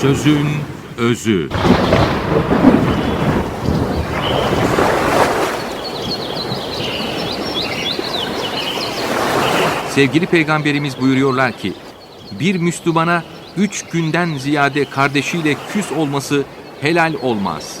Sözün özü. Sevgili peygamberimiz buyuruyorlar ki, bir Müslümana üç günden ziyade kardeşiyle küs olması helal olmaz.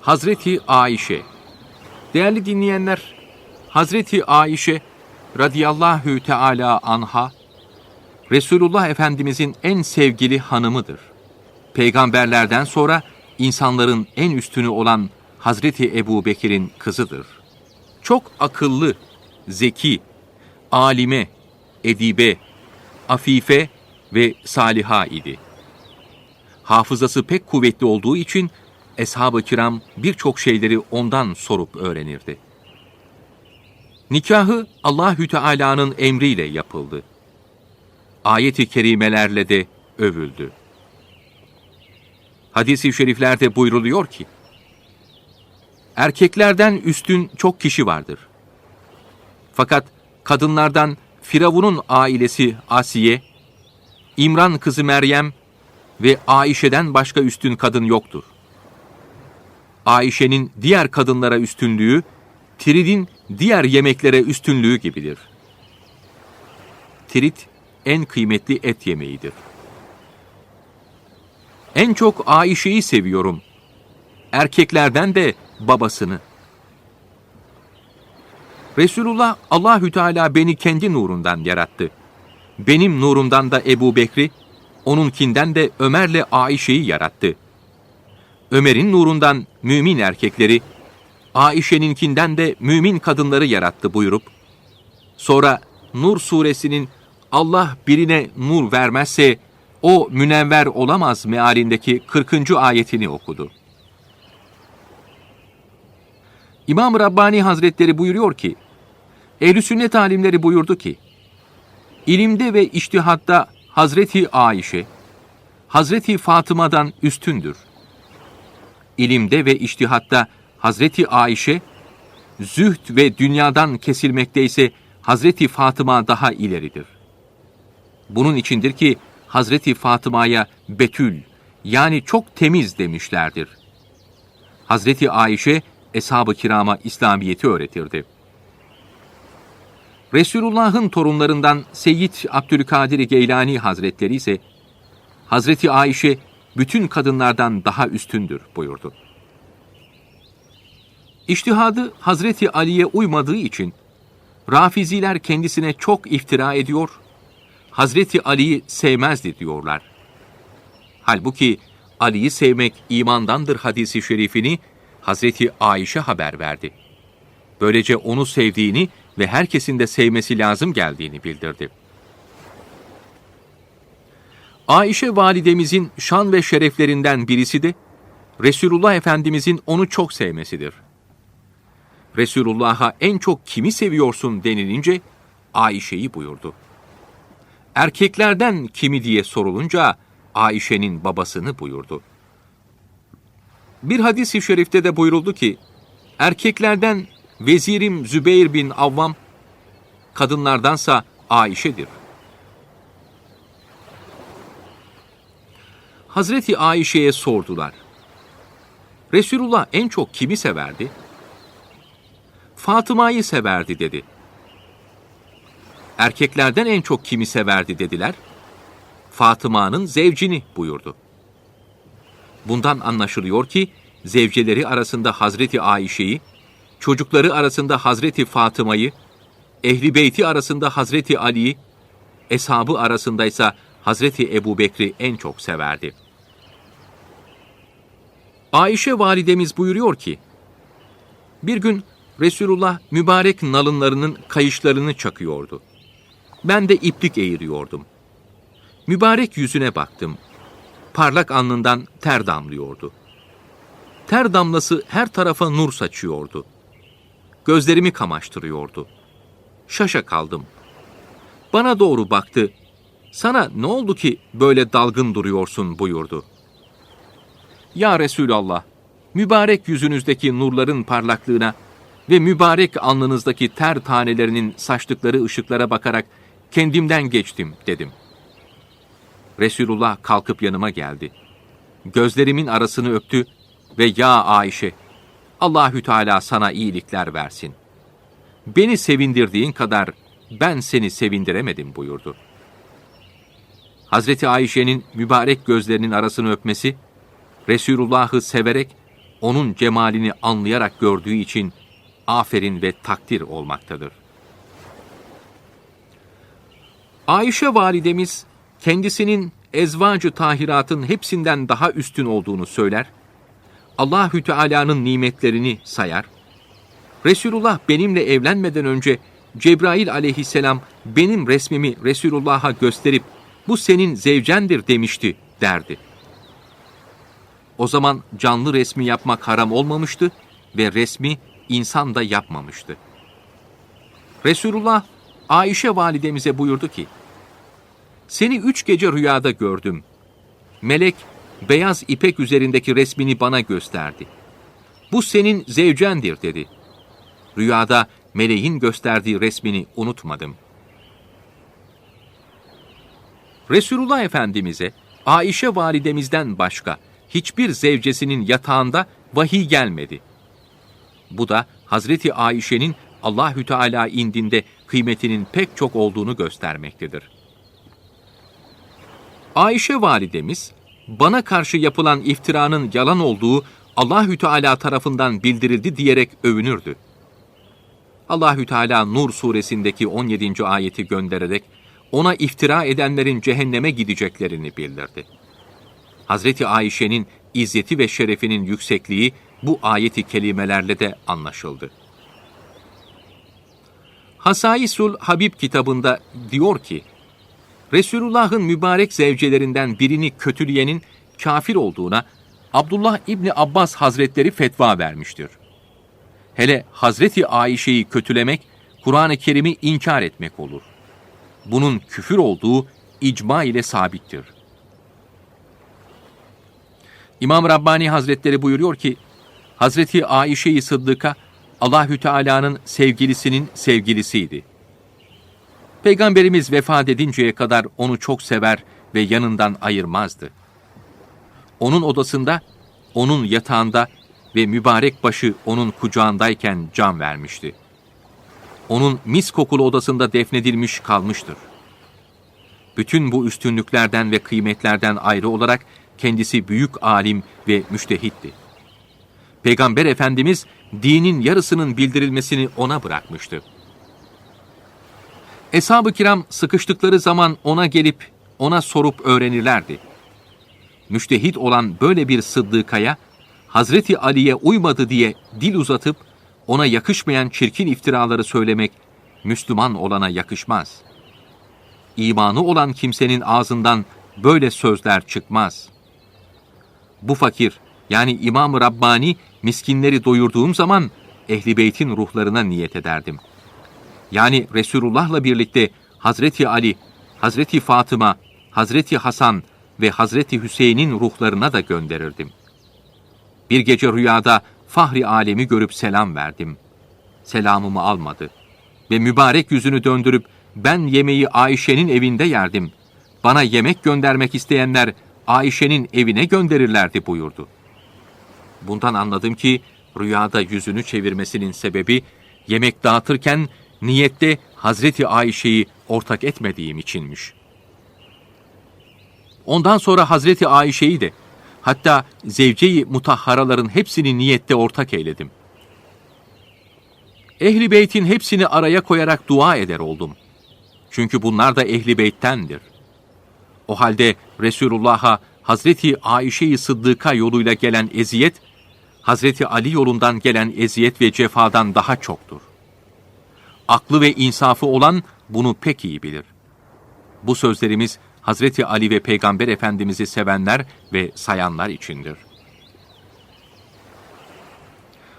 Hazreti Ayşe. Değerli dinleyenler, Hazreti Ayşe radıyallahu teala anha Resulullah Efendimizin en sevgili hanımıdır. Peygamberlerden sonra insanların en üstünü olan Hazreti Ebu Bekir'in kızıdır. Çok akıllı, zeki, alime, edibe, afife ve saliha idi. Hafızası pek kuvvetli olduğu için Eshab-ı kiram birçok şeyleri ondan sorup öğrenirdi. Nikahı Allahü Teala'nın emriyle yapıldı. Ayet-i kerimelerle de övüldü. Hadis-i şeriflerde buyruluyor ki, Erkeklerden üstün çok kişi vardır. Fakat kadınlardan Firavun'un ailesi Asiye, İmran kızı Meryem ve Aişe'den başka üstün kadın yoktur. Ayşe'nin diğer kadınlara üstünlüğü, Tirit'in diğer yemeklere üstünlüğü gibidir. Tirit en kıymetli et yemeğidir. En çok Ayşe'yi seviyorum. Erkeklerden de babasını. Resulullah Allahü Teala beni kendi nurundan yarattı. Benim nurumdan da Ebu Bekri, onunkinden de Ömer'le Ayşe'yi yarattı.'' Ömer'in nurundan mümin erkekleri, Aişe'ninkinden de mümin kadınları yarattı buyurup, sonra Nur suresinin Allah birine nur vermezse o münevver olamaz mealindeki 40. ayetini okudu. İmam Rabbani Hazretleri buyuruyor ki, Ehl-i Sünnet alimleri buyurdu ki, ilimde ve iştihatta Hazreti Ayşe, Hazreti Fatıma'dan üstündür ilimde ve iştihatta Hazreti Ayşe, zühd ve dünyadan kesilmekte ise Hazreti Fatıma daha ileridir. Bunun içindir ki Hazreti Fatıma'ya Betül yani çok temiz demişlerdir. Hazreti Ayşe eshab-ı kirama İslamiyeti öğretirdi. Resulullah'ın torunlarından Seyyid Abdülkadir Geylani Hazretleri ise Hazreti Ayşe bütün kadınlardan daha üstündür buyurdu. İştihadı Hazreti Ali'ye uymadığı için Rafiziler kendisine çok iftira ediyor, Hazreti Ali'yi sevmezdi diyorlar. Halbuki Ali'yi sevmek imandandır hadisi şerifini Hazreti Ayşe haber verdi. Böylece onu sevdiğini ve herkesin de sevmesi lazım geldiğini bildirdi. Ayşe validemizin şan ve şereflerinden birisi de Resulullah Efendimizin onu çok sevmesidir. Resulullah'a en çok kimi seviyorsun denilince Ayşe'yi buyurdu. Erkeklerden kimi diye sorulunca Ayşe'nin babasını buyurdu. Bir hadis-i şerifte de buyuruldu ki, erkeklerden vezirim Zübeyir bin Avvam, kadınlardansa Ayşe'dir. Hazreti Ayşe'ye sordular. Resulullah en çok kimi severdi? Fatıma'yı severdi dedi. Erkeklerden en çok kimi severdi dediler. Fatıma'nın zevcini buyurdu. Bundan anlaşılıyor ki zevceleri arasında Hazreti Ayşe'yi, çocukları arasında Hazreti Fatıma'yı, ehli beyti arasında Hazreti Ali'yi, eshabı arasındaysa Hazreti Ebu Bekri en çok severdi. Ayşe validemiz buyuruyor ki, bir gün Resulullah mübarek nalınlarının kayışlarını çakıyordu. Ben de iplik eğiriyordum. Mübarek yüzüne baktım. Parlak alnından ter damlıyordu. Ter damlası her tarafa nur saçıyordu. Gözlerimi kamaştırıyordu. Şaşa kaldım. Bana doğru baktı. Sana ne oldu ki böyle dalgın duruyorsun buyurdu. Ya Resulallah, mübarek yüzünüzdeki nurların parlaklığına ve mübarek alnınızdaki ter tanelerinin saçtıkları ışıklara bakarak kendimden geçtim dedim. Resulullah kalkıp yanıma geldi. Gözlerimin arasını öptü ve ya Ayşe, Allahü Teala sana iyilikler versin. Beni sevindirdiğin kadar ben seni sevindiremedim buyurdu. Hazreti Ayşe'nin mübarek gözlerinin arasını öpmesi, Resulullah'ı severek, onun cemalini anlayarak gördüğü için aferin ve takdir olmaktadır. Ayşe validemiz kendisinin ezvacı tahiratın hepsinden daha üstün olduğunu söyler, Allahü Teala'nın nimetlerini sayar. Resulullah benimle evlenmeden önce Cebrail aleyhisselam benim resmimi Resulullah'a gösterip bu senin zevcendir demişti derdi. O zaman canlı resmi yapmak haram olmamıştı ve resmi insan da yapmamıştı. Resulullah Ayşe validemize buyurdu ki, Seni üç gece rüyada gördüm. Melek beyaz ipek üzerindeki resmini bana gösterdi. Bu senin zevcendir dedi. Rüyada meleğin gösterdiği resmini unutmadım. Resulullah Efendimiz'e Ayşe validemizden başka hiçbir zevcesinin yatağında vahiy gelmedi. Bu da Hazreti Ayşe'nin Allahü Teala indinde kıymetinin pek çok olduğunu göstermektedir. Ayşe validemiz bana karşı yapılan iftiranın yalan olduğu Allahü Teala tarafından bildirildi diyerek övünürdü. Allahü Teala Nur suresindeki 17. ayeti göndererek ona iftira edenlerin cehenneme gideceklerini bildirdi. Hazreti Ayşe'nin izzeti ve şerefinin yüksekliği bu ayeti kelimelerle de anlaşıldı. Hasaisul Habib kitabında diyor ki, Resulullah'ın mübarek zevcelerinden birini kötüleyenin kafir olduğuna Abdullah İbni Abbas Hazretleri fetva vermiştir. Hele Hazreti Ayşe'yi kötülemek, Kur'an-ı Kerim'i inkar etmek olur. Bunun küfür olduğu icma ile sabittir. İmam Rabbani Hazretleri buyuruyor ki, Hazreti Ayşe-i Sıddık'a Allahü Teala'nın sevgilisinin sevgilisiydi. Peygamberimiz vefat edinceye kadar onu çok sever ve yanından ayırmazdı. Onun odasında, onun yatağında ve mübarek başı onun kucağındayken can vermişti. Onun mis kokulu odasında defnedilmiş kalmıştır. Bütün bu üstünlüklerden ve kıymetlerden ayrı olarak kendisi büyük alim ve müştehitti. Peygamber Efendimiz dinin yarısının bildirilmesini ona bırakmıştı. Eshab-ı kiram sıkıştıkları zaman ona gelip ona sorup öğrenirlerdi. Müştehit olan böyle bir sıddıkaya Hazreti Ali'ye uymadı diye dil uzatıp ona yakışmayan çirkin iftiraları söylemek Müslüman olana yakışmaz. İmanı olan kimsenin ağzından böyle sözler çıkmaz. Bu fakir yani İmam-ı Rabbani miskinleri doyurduğum zaman Ehli Beyt'in ruhlarına niyet ederdim. Yani Resulullah'la birlikte Hazreti Ali, Hazreti Fatıma, Hazreti Hasan ve Hazreti Hüseyin'in ruhlarına da gönderirdim. Bir gece rüyada Fahri alemi görüp selam verdim. Selamımı almadı ve mübarek yüzünü döndürüp ben yemeği Ayşe'nin evinde yerdim. Bana yemek göndermek isteyenler Ayşe'nin evine gönderirlerdi buyurdu. Bundan anladım ki rüyada yüzünü çevirmesinin sebebi yemek dağıtırken niyette Hazreti Ayşe'yi ortak etmediğim içinmiş. Ondan sonra Hazreti Ayşe'yi de hatta zevceyi mutahharaların hepsini niyette ortak eyledim. Ehli beytin hepsini araya koyarak dua eder oldum. Çünkü bunlar da ehli beyttendir. O halde Resulullah'a Hazreti Ayşe-i Sıddıka yoluyla gelen eziyet, Hazreti Ali yolundan gelen eziyet ve cefadan daha çoktur. Aklı ve insafı olan bunu pek iyi bilir. Bu sözlerimiz Hazreti Ali ve Peygamber Efendimiz'i sevenler ve sayanlar içindir.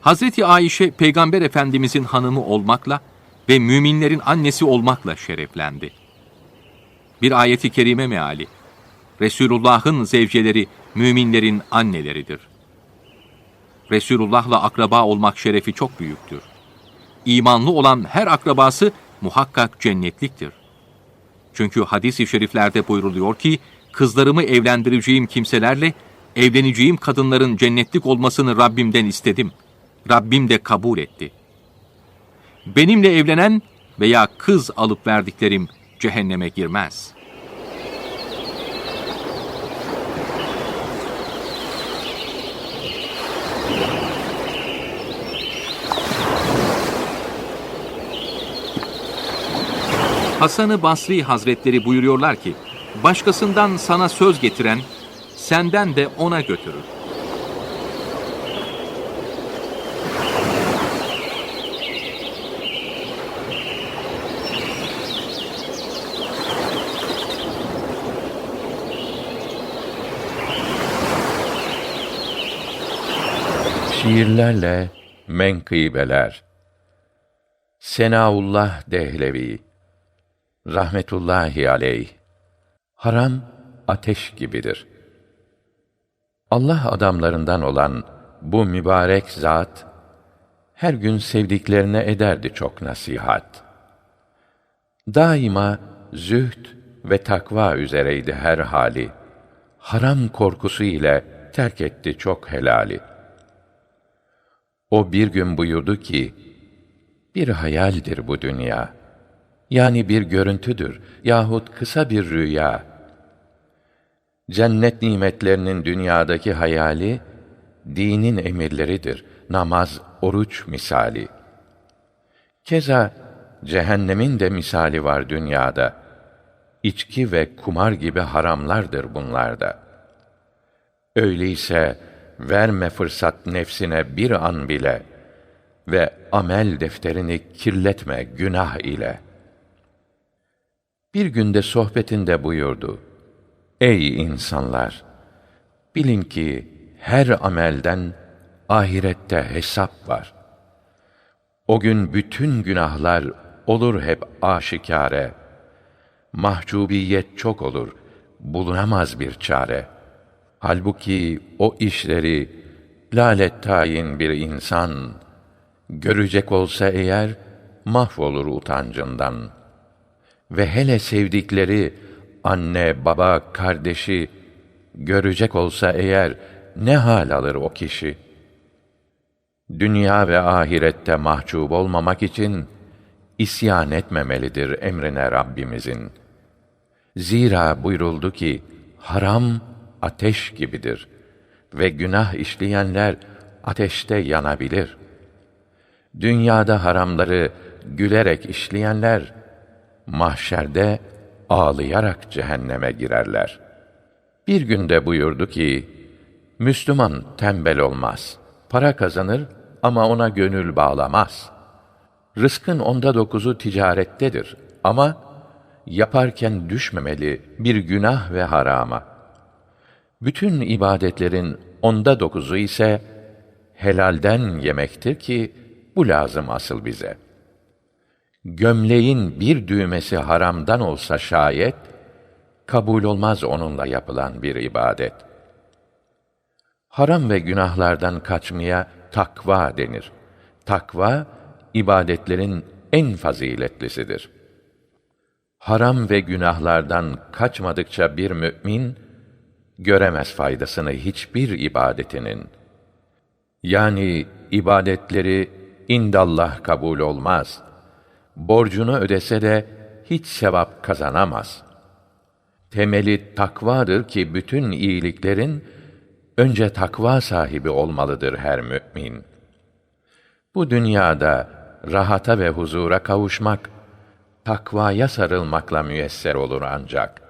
Hazreti Ayşe Peygamber Efendimizin hanımı olmakla ve müminlerin annesi olmakla şereflendi. Bir ayeti kerime meali. Resulullah'ın zevceleri müminlerin anneleridir. Resulullah'la akraba olmak şerefi çok büyüktür. İmanlı olan her akrabası muhakkak cennetliktir. Çünkü hadis-i şeriflerde buyruluyor ki, kızlarımı evlendireceğim kimselerle evleneceğim kadınların cennetlik olmasını Rabbimden istedim. Rabbim de kabul etti. Benimle evlenen veya kız alıp verdiklerim cehenneme girmez. Hasan-ı Basri Hazretleri buyuruyorlar ki, başkasından sana söz getiren, senden de ona götürür. Şiirlerle menkıbeler Senaullah Dehlevi Rahmetullahi aleyh Haram ateş gibidir. Allah adamlarından olan bu mübarek zat her gün sevdiklerine ederdi çok nasihat. Daima zühd ve takva üzereydi her hali. Haram korkusu ile terk etti çok helali. O bir gün buyurdu ki, bir hayaldir bu dünya. Yani bir görüntüdür yahut kısa bir rüya. Cennet nimetlerinin dünyadaki hayali, dinin emirleridir, namaz, oruç misali. Keza cehennemin de misali var dünyada. İçki ve kumar gibi haramlardır bunlarda. Öyleyse, verme fırsat nefsine bir an bile ve amel defterini kirletme günah ile. Bir günde sohbetinde buyurdu. Ey insanlar! Bilin ki her amelden ahirette hesap var. O gün bütün günahlar olur hep aşikare. Mahcubiyet çok olur, bulunamaz bir çare.'' Halbuki o işleri lalet tayin bir insan görecek olsa eğer mahvolur utancından. Ve hele sevdikleri anne, baba, kardeşi görecek olsa eğer ne hal alır o kişi? Dünya ve ahirette mahcup olmamak için isyan etmemelidir emrine Rabbimizin. Zira buyuruldu ki haram ateş gibidir ve günah işleyenler ateşte yanabilir. Dünyada haramları gülerek işleyenler mahşerde ağlayarak cehenneme girerler. Bir günde buyurdu ki, Müslüman tembel olmaz. Para kazanır ama ona gönül bağlamaz. Rızkın onda dokuzu ticarettedir ama yaparken düşmemeli bir günah ve harama.'' Bütün ibadetlerin onda dokuzu ise helalden yemektir ki bu lazım asıl bize. Gömleğin bir düğmesi haramdan olsa şayet kabul olmaz onunla yapılan bir ibadet. Haram ve günahlardan kaçmaya takva denir. Takva ibadetlerin en faziletlisidir. Haram ve günahlardan kaçmadıkça bir mümin göremez faydasını hiçbir ibadetinin. Yani ibadetleri indallah kabul olmaz. Borcunu ödese de hiç sevap kazanamaz. Temeli takvadır ki bütün iyiliklerin önce takva sahibi olmalıdır her mümin. Bu dünyada rahata ve huzura kavuşmak takvaya sarılmakla müyesser olur ancak.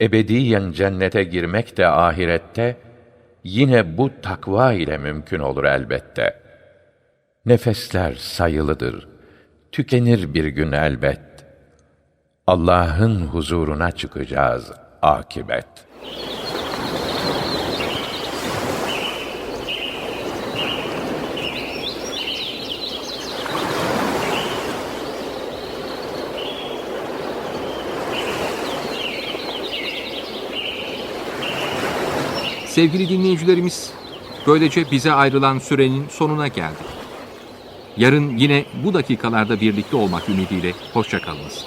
ebediyen cennete girmek de ahirette yine bu takva ile mümkün olur elbette. Nefesler sayılıdır. Tükenir bir gün elbet. Allah'ın huzuruna çıkacağız akibet. Sevgili dinleyicilerimiz, böylece bize ayrılan sürenin sonuna geldik. Yarın yine bu dakikalarda birlikte olmak ümidiyle hoşçakalınız.